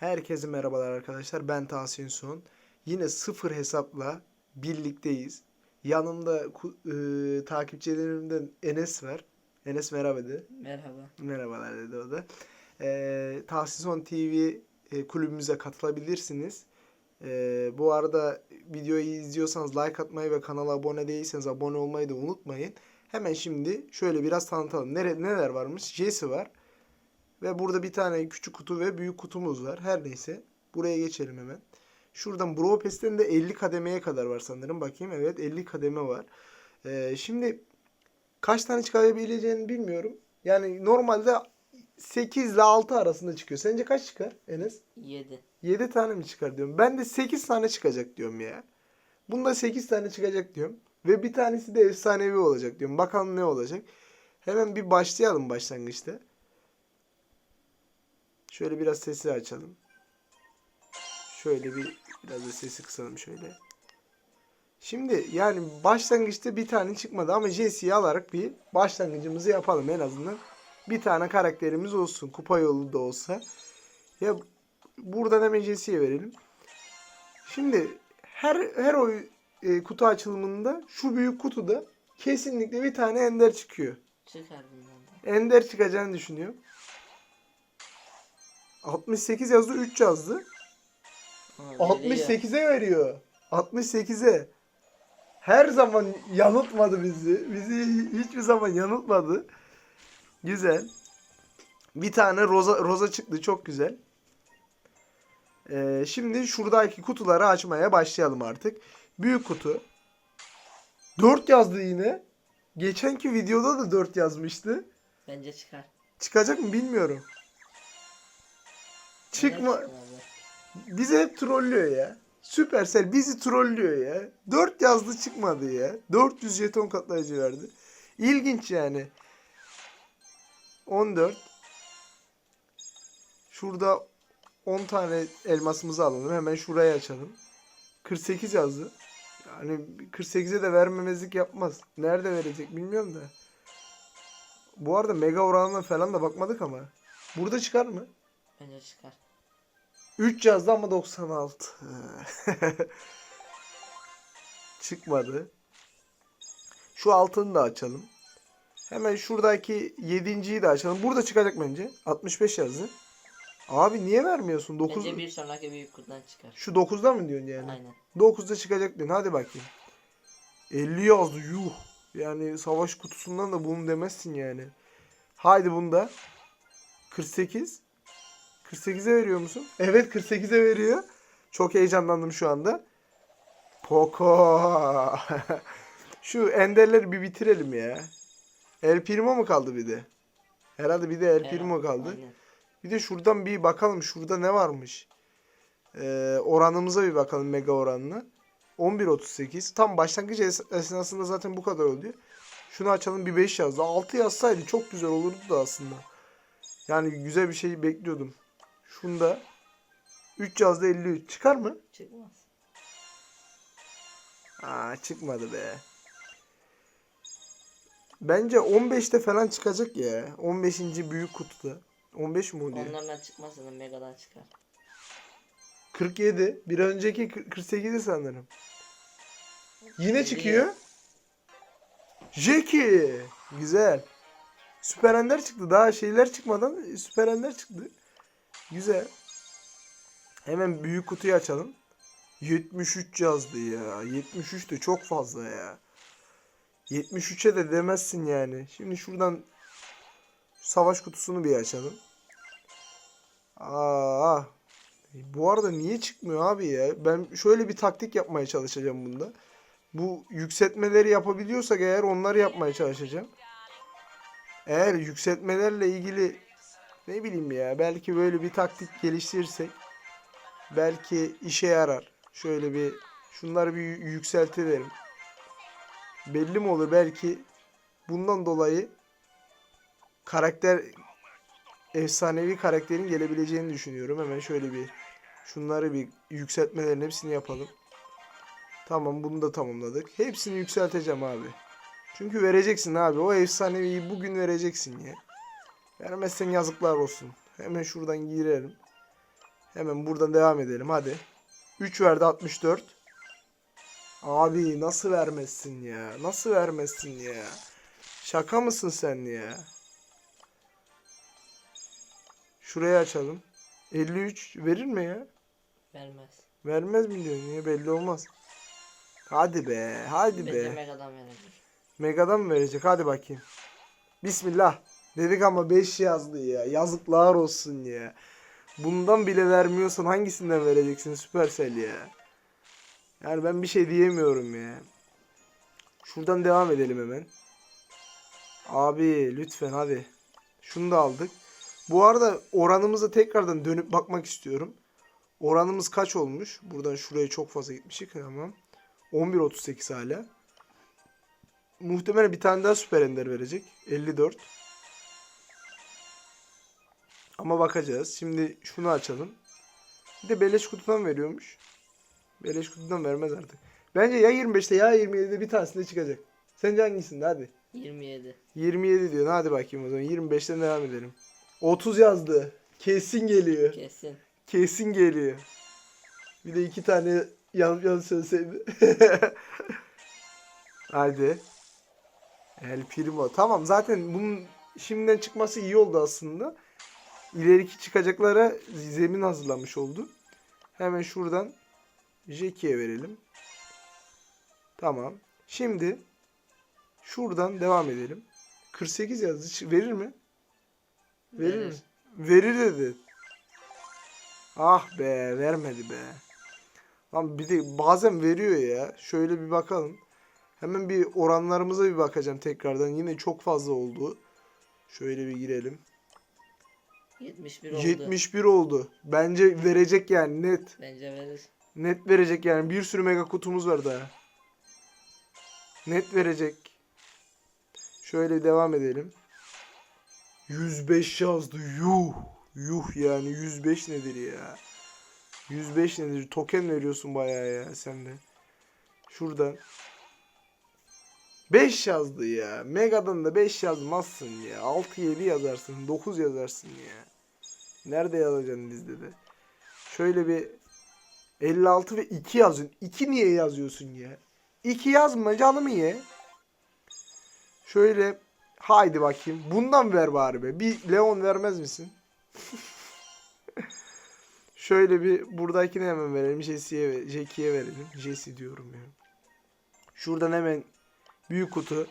Herkese merhabalar arkadaşlar. Ben Tahsin Son. Yine sıfır hesapla birlikteyiz. Yanımda e, takipçilerimden Enes var. Enes merhaba de. Merhaba. Merhabalar dedi o da. E, Tahsin Son TV e, kulübümüze katılabilirsiniz. E, bu arada videoyu izliyorsanız like atmayı ve kanala abone değilseniz abone olmayı da unutmayın. Hemen şimdi şöyle biraz tanıtalım. Nere, neler varmış? Jesse var. Ve burada bir tane küçük kutu ve büyük kutumuz var. Her neyse. Buraya geçelim hemen. Şuradan Bro Pass'ten de 50 kademeye kadar var sanırım. Bakayım evet 50 kademe var. Ee, şimdi kaç tane çıkarabileceğini bilmiyorum. Yani normalde 8 ile 6 arasında çıkıyor. Sence kaç çıkar Enes? 7. 7 tane mi çıkar diyorum. Ben de 8 tane çıkacak diyorum ya. Bunda 8 tane çıkacak diyorum. Ve bir tanesi de efsanevi olacak diyorum. Bakalım ne olacak. Hemen bir başlayalım başlangıçta. Şöyle biraz sesi açalım. Şöyle bir biraz da sesi kısalım şöyle. Şimdi yani başlangıçta bir tane çıkmadı ama Jesse'yi alarak bir başlangıcımızı yapalım en azından. Bir tane karakterimiz olsun. Kupa yolu da olsa. Ya buradan hemen Jesse'ye verelim. Şimdi her her oy e, kutu açılımında şu büyük kutuda kesinlikle bir tane ender çıkıyor. Çıkar bundan da. Ender çıkacağını düşünüyorum. 68 yazdı 3 yazdı. Veriyor. 68'e veriyor. 68'e. Her zaman yanıltmadı bizi. Bizi hiçbir zaman yanıltmadı. Güzel. Bir tane roza, roza çıktı. Çok güzel. Ee, şimdi şuradaki kutuları açmaya başlayalım artık. Büyük kutu. 4 yazdı yine. Geçenki videoda da 4 yazmıştı. Bence çıkar. Çıkacak mı bilmiyorum. Çıkma. Bizi hep trollüyor ya. Supercell bizi trollüyor ya. 4 yazdı çıkmadı ya. 400 jeton katlayıcı verdi. İlginç yani. 14. Şurada 10 tane elmasımızı alalım. Hemen şurayı açalım. 48 yazdı. Yani 48'e de vermemezlik yapmaz. Nerede verecek bilmiyorum da. Bu arada mega oranına falan da bakmadık ama. Burada çıkar mı? Bence çıkar. 3 yazdı ama 96. Çıkmadı. Şu altını da açalım. Hemen şuradaki 7.yi de açalım. Burada çıkacak bence. 65 yazdı. Abi niye vermiyorsun? 9 Bence bir sonraki büyük kutudan çıkar. Şu 9'da mı diyorsun yani? Aynen. 9'da çıkacak diyorsun. Hadi bakayım. 50 yazdı. Yuh. Yani savaş kutusundan da bunu demezsin yani. Haydi bunda. 48. 48'e veriyor musun? Evet 48'e veriyor. Çok heyecanlandım şu anda. Poco. şu enderleri bir bitirelim ya. El Primo mu kaldı bir de? Herhalde bir de El Primo kaldı. Aynen. Bir de şuradan bir bakalım. Şurada ne varmış? Ee, oranımıza bir bakalım mega oranına. 11.38. Tam başlangıç es- esnasında zaten bu kadar oluyor. Şunu açalım bir 5 yazdı. 6 yazsaydı çok güzel olurdu da aslında. Yani güzel bir şey bekliyordum. Şunda 3 yazdı 53. Çıkar mı? Çıkmaz. Aa çıkmadı be. Bence 15'te falan çıkacak ya. 15. büyük kutuda. 15 mi oluyor? Onlardan çıkmazsa da Mega'dan çıkar. 47. Bir önceki 48'i sanırım. Yine çıkıyor. Jackie. Güzel. Süper Ender çıktı. Daha şeyler çıkmadan Süper Ender çıktı. Güzel. Hemen büyük kutuyu açalım. 73 yazdı ya. 73 de çok fazla ya. 73'e de demezsin yani. Şimdi şuradan savaş kutusunu bir açalım. Aa, bu arada niye çıkmıyor abi ya? Ben şöyle bir taktik yapmaya çalışacağım bunda. Bu yükseltmeleri yapabiliyorsak eğer onları yapmaya çalışacağım. Eğer yükseltmelerle ilgili ne bileyim ya belki böyle bir taktik geliştirirsek belki işe yarar. Şöyle bir şunları bir yü- yükseltelim. Belli mi olur belki bundan dolayı karakter efsanevi karakterin gelebileceğini düşünüyorum. Hemen şöyle bir şunları bir yükseltmelerin hepsini yapalım. Tamam bunu da tamamladık. Hepsini yükselteceğim abi. Çünkü vereceksin abi. O efsaneviyi bugün vereceksin ya. Vermezsen yazıklar olsun. Hemen şuradan girelim. Hemen buradan devam edelim hadi. 3 verdi 64. Abi nasıl vermezsin ya? Nasıl vermezsin ya? Şaka mısın sen ya? Şurayı açalım. 53 verir mi ya? Vermez. Vermez mi diyor? Niye belli olmaz. Hadi be, hadi Bence be. Mega'dan verecek. Mega'dan mı verecek? Hadi bakayım. Bismillah. Dedik ama 5 yazdı ya. Yazıklar olsun ya. Bundan bile vermiyorsan hangisinden vereceksin Supercell ya? Yani ben bir şey diyemiyorum ya. Şuradan devam edelim hemen. Abi lütfen hadi. Şunu da aldık. Bu arada oranımıza tekrardan dönüp bakmak istiyorum. Oranımız kaç olmuş? Buradan şuraya çok fazla gitmişik. Tamam. 11.38 hala. Muhtemelen bir tane daha Süper Ender verecek. 54. Ama bakacağız. Şimdi şunu açalım. Bir de beleş kutudan veriyormuş. Beleş kutudan vermez artık. Bence ya 25'te ya 27'de bir tanesinde çıkacak. Sence hangisinde hadi. 27. 27 diyor. Hadi bakayım o zaman. 25'ten devam edelim. 30 yazdı. Kesin geliyor. Kesin. Kesin geliyor. Bir de iki tane yanlış yanlış söyleseydi. Hadi. El Primo. Tamam zaten bunun şimdiden çıkması iyi oldu aslında. İleriki çıkacaklara zemin hazırlamış oldu. Hemen şuradan Jackie'ye verelim. Tamam. Şimdi şuradan devam edelim. 48 yazdı. Verir mi? Verir, mi? Verir dedi. Ah be vermedi be. Lan bir de bazen veriyor ya. Şöyle bir bakalım. Hemen bir oranlarımıza bir bakacağım tekrardan. Yine çok fazla oldu. Şöyle bir girelim. 71 oldu. 71 oldu. Bence verecek yani net. Bence verir. Net verecek yani. Bir sürü mega kutumuz var daha. Net verecek. Şöyle devam edelim. 105 yazdı. Yuh. Yuh yani 105 nedir ya? 105 nedir? Token veriyorsun bayağı ya sen de. Şuradan. 5 yazdı ya. Mega'dan da 5 yazmazsın ya. 6 7 yazarsın. 9 yazarsın ya. Nerede yazacaksın listede? Şöyle bir 56 ve 2 yazıyorsun. 2 niye yazıyorsun ya? 2 yazma canımı ye. Şöyle haydi bakayım. Bundan ver bari be. Bir Leon vermez misin? Şöyle bir buradakini hemen verelim. Jesse'ye Jackie'ye verelim. Jesse diyorum ya. Şuradan hemen büyük kutu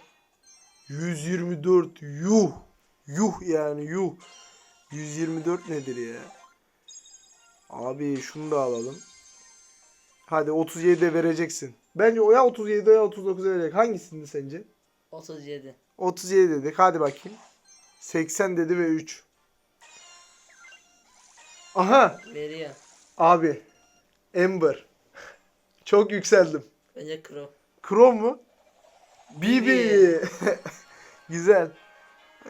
124 yuh. Yuh yani yuh. 124 nedir ya? Abi şunu da alalım. Hadi 37 de vereceksin. Bence o ya 37 ya 39 verecek. Hangisinde sence? 37. 37 dedik. Hadi bakayım. 80 dedi ve 3. Aha Veriyor. abi. Ember. Çok yükseldim. Bence Crow. Chrome mu? BB. Güzel.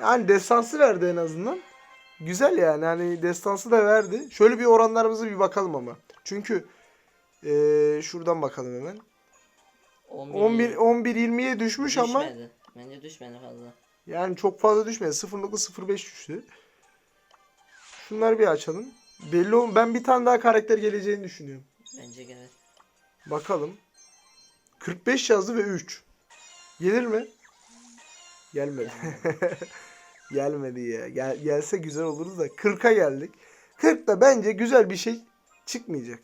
Yani destansı verdi en azından. Güzel yani. Hani destansı da verdi. Şöyle bir oranlarımızı bir bakalım ama. Çünkü eee, şuradan bakalım hemen. 11. 11 11 20'ye düşmüş ama Düşmedi. Bence düşmedi fazla. yani çok fazla düşmedi. 0.05 düştü. Şunları bir açalım. Belli ol ben bir tane daha karakter geleceğini düşünüyorum. Bence gelir. Bakalım. 45 yazdı ve 3. Gelir mi? Gelmedi. Gelmedi ya. Gel, gelse güzel olurdu da 40'a geldik. 40'da bence güzel bir şey çıkmayacak.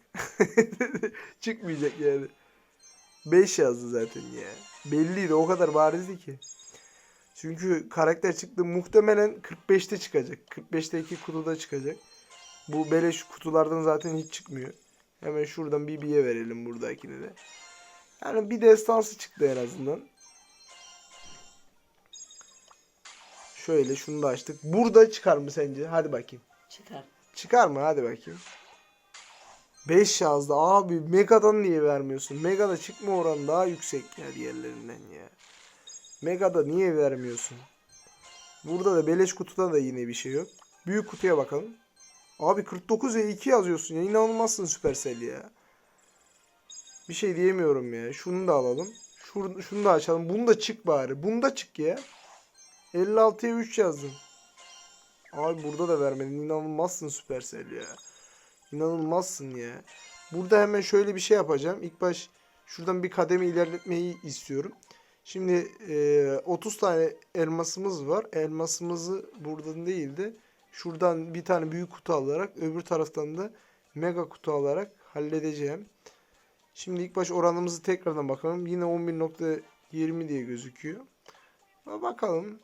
çıkmayacak yani. 5 yazdı zaten ya. Belliydi o kadar barizdi ki. Çünkü karakter çıktı muhtemelen 45'te çıkacak. 45'teki kutuda çıkacak. Bu beleş kutulardan zaten hiç çıkmıyor. Hemen şuradan BB'ye verelim buradakini de. Yani bir destansı çıktı en azından. Şöyle şunu da açtık. Burada çıkar mı sence? Hadi bakayım. Çıkar. Çıkar mı? Hadi bakayım. 5 yazdı. Abi Mega'dan niye vermiyorsun? Mega'da çıkma oranı daha yüksek ya diğerlerinden ya. Mega'da niye vermiyorsun? Burada da beleş kutuda da yine bir şey yok. Büyük kutuya bakalım. Abi 49 ve 2 yazıyorsun ya. İnanılmazsın Supercell ya. Bir şey diyemiyorum ya. Şunu da alalım. Şunu, şunu da açalım. Bunu da çık bari. Bunu da çık ya. 56'ya 3 yazdım. Abi burada da vermedin. İnanılmazsın Supercell ya. İnanılmazsın ya. Burada hemen şöyle bir şey yapacağım. İlk baş şuradan bir kademe ilerletmeyi istiyorum. Şimdi e, 30 tane elmasımız var. Elmasımızı buradan değil de şuradan bir tane büyük kutu alarak öbür taraftan da mega kutu alarak halledeceğim. Şimdi ilk baş oranımızı tekrardan bakalım. Yine 11.20 diye gözüküyor. Bakalım.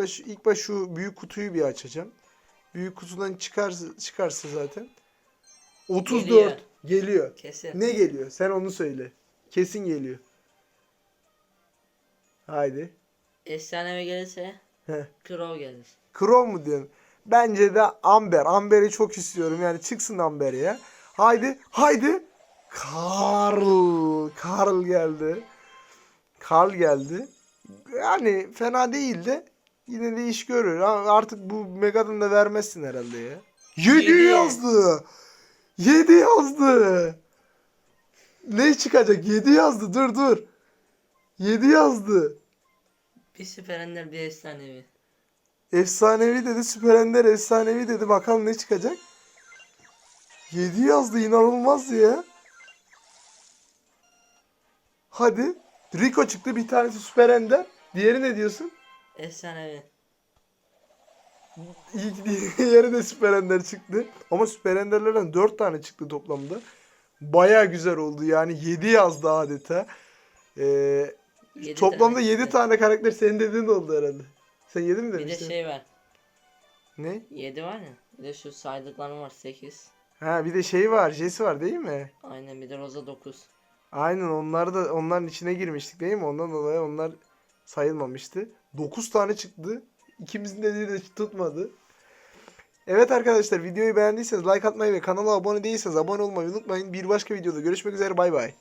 İlk baş, ilk baş şu büyük kutuyu bir açacağım. Büyük kutudan çıkarsa, çıkarsa zaten. 34 Geliyor. geliyor. Kesin. Ne geliyor? Sen onu söyle. Kesin geliyor. Haydi. Efsanevi gelirse Heh. Crow gelir. Chrome mu diyorsun? Bence de Amber. Amber'i çok istiyorum. Yani çıksın Amber ya. Haydi. Haydi. Karl. Karl geldi. Karl geldi. Yani fena değil de yine de iş görür. Artık bu Mega'dan da vermezsin herhalde ya. 7 Yedi. yazdı. 7 yazdı. Ne çıkacak? 7 yazdı. Dur dur. 7 yazdı. Bir süper ender bir efsanevi. Efsanevi dedi. Süper Ender efsanevi dedi. Bakalım ne çıkacak. 7 yazdı. inanılmaz ya. Hadi. Rico çıktı. Bir tanesi Süper Ender. Diğeri ne diyorsun? Efsanevi. İlk diğeri de Süper Ender çıktı. Ama Süper Ender'lerden 4 tane çıktı toplamda. Baya güzel oldu. Yani 7 yazdı adeta. Ee, Yedi toplamda tane 7 çıktı. tane karakter senin dediğin de oldu herhalde. Sen 7 mi Bir de demiştin? şey var. Ne? 7 var ya. Bir de şu saydıklarım var 8. Ha bir de şey var. Jesse var değil mi? Aynen bir de Rosa 9. Aynen onlar da onların içine girmiştik değil mi? Ondan dolayı onlar sayılmamıştı. 9 tane çıktı. İkimizin dediği de tutmadı. Evet arkadaşlar videoyu beğendiyseniz like atmayı ve kanala abone değilseniz abone olmayı unutmayın. Bir başka videoda görüşmek üzere bay bay.